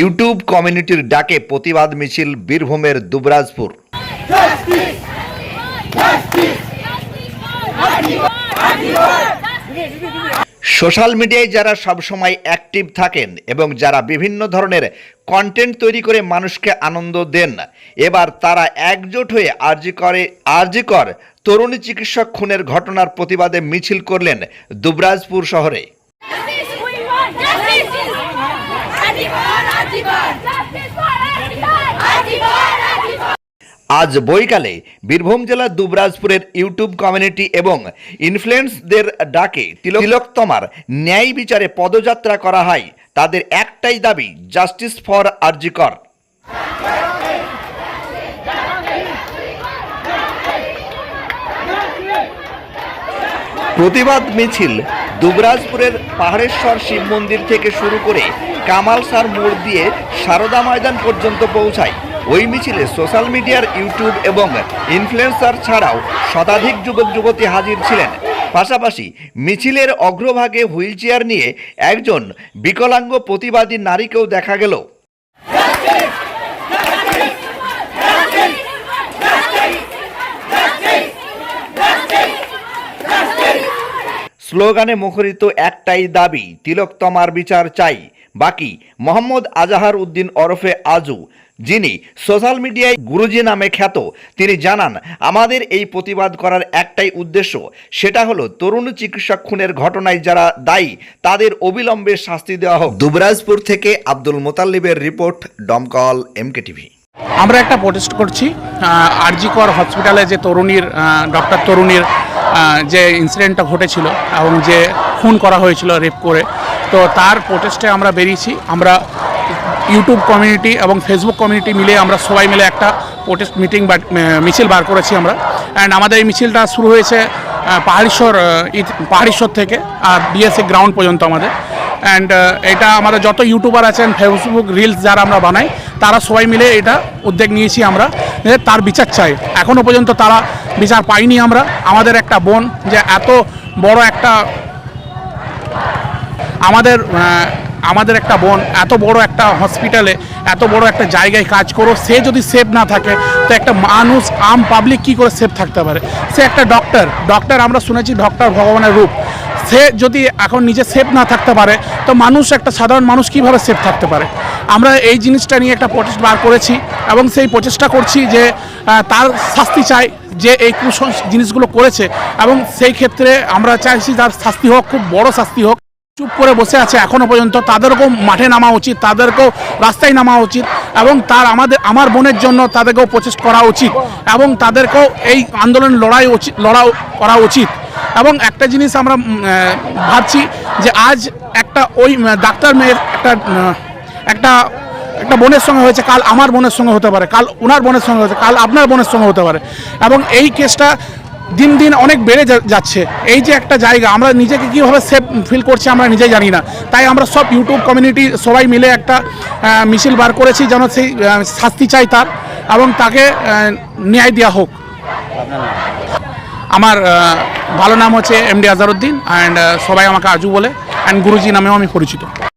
YouTube কমিউনিটির ডাকে প্রতিবাদ মিছিল বীরভূমের দুবরাজপুর। সোশ্যাল মিডিয়ায় যারা সবসময় অ্যাক্টিভ থাকেন এবং যারা বিভিন্ন ধরনের কন্টেন্ট তৈরি করে মানুষকে আনন্দ দেন, এবার তারা একজোট হয়ে আরজি করে, আরজি কর তরুণী চিকিৎসক খুনের ঘটনার প্রতিবাদে মিছিল করলেন দুবরাজপুর শহরে। আজ বৈকালে বীরভূম জেলার দুবরাজপুরের ইউটিউব কমিউনিটি এবং ইনফ্লুয়েন্সদের ডাকে তিলক- তিলোত্তমার ন্যায় বিচারে পদযাত্রা করা হয়। তাদের একটাই দাবি, জাস্টিস ফর আরজিকর। প্রতিবাদ মিছিল দুবরাজপুরের পাহাড়েশ্বর শিব মন্দির থেকে শুরু করে কামালসার মোড় দিয়ে সারদা ময়দান পর্যন্ত পৌঁছায়। ওই মিছিলে সোশ্যাল মিডিয়ার ইউটিউব এবং ইনফ্লুয়েন্সার ছাড়াও শতাধিক যুবক যুবতী হাজির ছিলেন। পাশাপাশি মিছিলের অগ্রভাগে হুইলচেয়ার নিয়ে একজন বিকলাঙ্গ প্রতিবাদী নারীকেও দেখা গেল। স্লোগানে মুখরিত একটাই দাবি, তিলোত্তমার বিচার চাই। বাকি মোহাম্মদ আজাহার উদ্দিন ওরফে আজু, যিনি সোশ্যাল মিডিয়ায় গুরুজি নামে খ্যাত, তিনি জানান, আমাদের এই প্রতিবাদ করার একটাই উদ্দেশ্য, সেটা হলো তরুণ চিকিৎসক খুনের ঘটনায় যারা দায়ী, তাদের অবিলম্বে শাস্তি দেওয়া হোক। দুবরাজপুর থেকে আব্দুল মোতাল্লিবের রিপোর্ট ডমকল এমকে টিভি। আমরা একটা প্রোটেস্ট করছি আরজিকর হসপিটালে যে তরুণীর ডক্টর তরুণীর যে ইনসিডেন্টটা ঘটেছিল এবং যে খুন করা হয়েছিল রেপ করে তো তার প্রোটেস্টে আমরা বেরিয়েছি। আমরা ইউটিউব কমিউনিটি এবং ফেসবুক কমিউনিটি মিলে আমরা সবাই মিলে একটা প্রোটেস্ট মিটিং বা মিছিল বার করেছি আমরা। অ্যান্ড আমাদের এই মিছিলটা শুরু হয়েছে পাহাড়িশ্বর পাহাড়িশ্বর থেকে, আর ডিএসএ গ্রাউন্ড পর্যন্ত আমাদের। অ্যান্ড এটা আমাদের যত ইউটিউবার আছেন ফেসবুক রিলস যারা আমরা বানাই, তারা সবাই মিলে এটা উদ্যোগ নিয়েছি আমরা তার বিচার চাই। এখনও পর্যন্ত তারা বিচার পাইনি আমরা। আমাদের একটা বোন যে এত বড় একটা আমাদের আমাদের একটা বোন এত বড় একটা হসপিটালে এত বড় একটা জায়গায় কাজ করো, সে যদি সেফ না থাকে, তো একটা মানুষ আম পাবলিক কি করে সেফ থাকতে পারে? সে একটা ডক্টর ডক্টর আমরা শুনেছি ডক্টর ভগবানের রূপ। সে যদি এখন নিজে সেফ না থাকতে পারে, তো মানুষ একটা সাধারণ মানুষ কীভাবে সেফ থাকতে পারে? আমরা এই জিনিসটা নিয়ে একটা প্রচেষ্টা বার করেছি এবং সেই প্রচেষ্টা করছি যে তার শাস্তি চাই যে এই কুসং জিনিসগুলো করেছে এবং সেই ক্ষেত্রে আমরা চাইছি তার শাস্তি হোক, খুব বড় শাস্তি হোক। চুপ করে বসে আছে এখনও পর্যন্ত। তাদেরকেও মাঠে নামা উচিত, তাদেরকেও রাস্তায় নামা উচিত এবং তার আমাদের, আমার বোনের জন্য তাদেরকেও প্রচেষ্টা করা উচিত এবং তাদেরকেও এই আন্দোলন লড়াই উচিত লড়াই করা উচিত। এবং একটা জিনিস আমরা ভাবছি যে আজ একটা ওই ডাক্তার মেয়ের একটা একটা একটা বোনের সঙ্গে হয়েছে, কাল আমার বোনের সঙ্গে হতে পারে, কাল ওনার বোনের সঙ্গে হতে কাল আপনার বোনের সঙ্গে হতে পারে। এবং এই কেসটা দিন দিন অনেক বেড়ে যাচ্ছে। এই যে একটা জায়গা, আমরা নিজেকে কীভাবে সেফ ফিল করছি আমরা নিজেই জানি না। তাই আমরা সব ইউটিউব কমিউনিটি সবাই মিলে একটা মিছিল বার করেছি যেন সেই শাস্তি চাই তার এবং তাকে ন্যায় দেওয়া হোক। আমার ভালো নাম হচ্ছে এম ডি আজারউদ্দিন অ্যান্ড সবাই আমাকে আজু বলে অ্যান্ড গুরুজি নামেও আমি পরিচিত।